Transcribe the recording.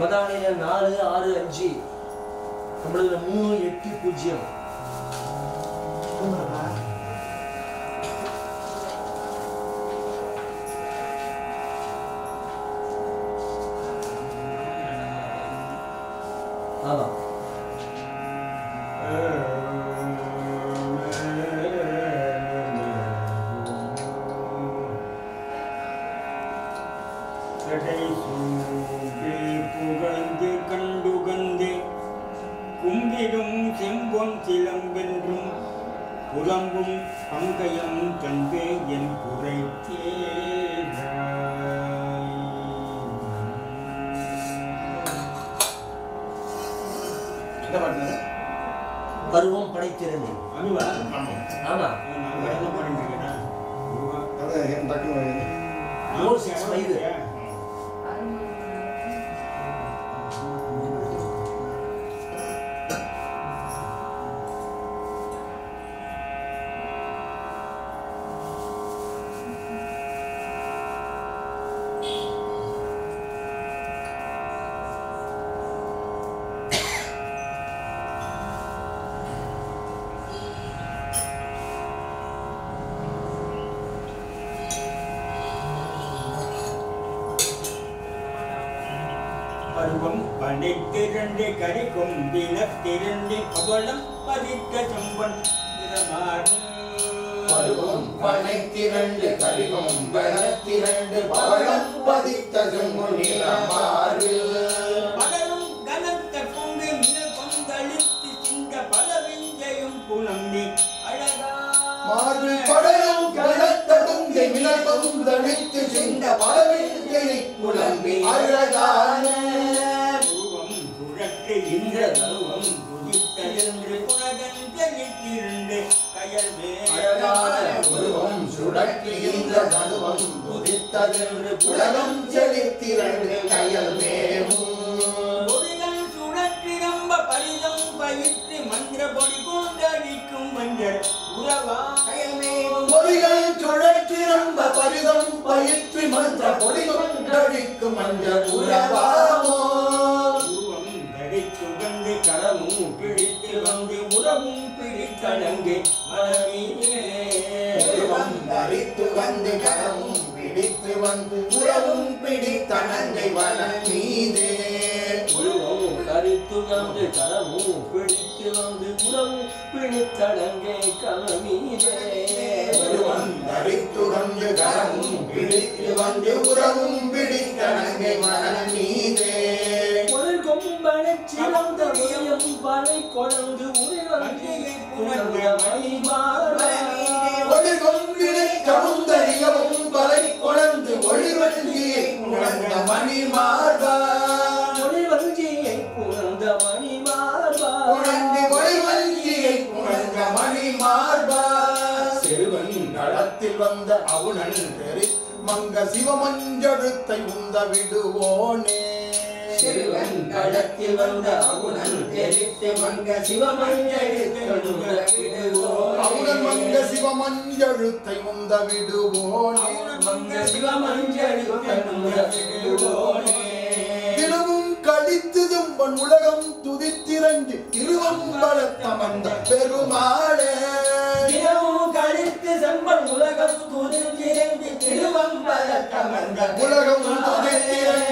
மதானில நாலு ஆறு அஞ்சு நம்மளதுல மூணு எட்டு பூஜ்ஜியம் ஆமாம் கடை புலம்பும் பங்கயம் கண்டு என் குறை என்ன பாட்டு பருவம் படைத்திருந்தேன் அதுவா ஆமா. டக்குனு பருவம் படைத்திரண்டு கரி கொம்பினத்திரண்டு அவலம் பதித்த செம்பன் பருவம் பனைத்திரண்டு கரிகம் பனத்திரண்டு பவளம் பதித்த செம்முனிலமாறில் பலரும் கனத்த கொங்கு மினல் கொந்தளித்து சிங்க பலவிஞ்சையும் புலம்பி அழகா. படலும் கனத்த துங்கை மிளகும் தளித்து சிந்த பலவில்லை புலம்பி அழகான உருவம் இந்த தருவம் துதித்தெழுந்து புனகஞ்சலித்திருந்து கயல் அழகான உருவம் இந்த ரொம்ப பரிதம் பயிற்று மந்திர பொடி கொண்டடிக்கும் மஞ்சள் உறவா மொழிகள் சுழற்றி ரொம்ப பரிதம். பயிற்று மன்ற பொடி கொண்டடிக்கும் மஞ்சள் உறவாமோ உருவம் தடித்து வந்து களமும் பிடித்து வந்து உறவும் பிடித்தடங்கு மனமீனே உருவம் தரித்து வந்து கரமும் பிடித்து வந்து உறவும் பிடித்தனங்கை வன மீதே உருவம் கருத்து வந்து கரமும் பிடித்து வந்து உறவும் பிடித்தடங்கே கரமும் பிடித்து வந்து உறவும் பிடித்தனங்கை வன மீதே ஒரு கொம்பனை சிறந்த உயம் பனை கொழுந்து உயிரங்கியை புணர்ந்த மணிமாறே. ஒரு கொம்பினை கவுந்தறியவும் பலை கொணர்ந்து ஒளிவண்டியை உணர்ந்த மணி மார்பா சிறுவன் களத்தில் வந்த அவுணன் பெரு மங்க சிவமஞ்சழுத்தை உந்த விடுவோனே. சிறுவன் களத்தில் வந்த அவுணன் தெரித்து மங்க சிவமஞ்செழுத்து அவுணன் மங்க சிவமஞ்சழுத்தை உந்த விடுவோனே. மங்க சிவமஞ்செழுத்து தினமும் தும்பன் உலகம் துதித்திரண்டு திருவம்பலத்தமந்த பெருமாளே. தினமும் கழித்து செம்பன் உலகம் துதித்திரண்டு திருவம்பலத்தமர்ந்த உலகம் துதித்திரண்டு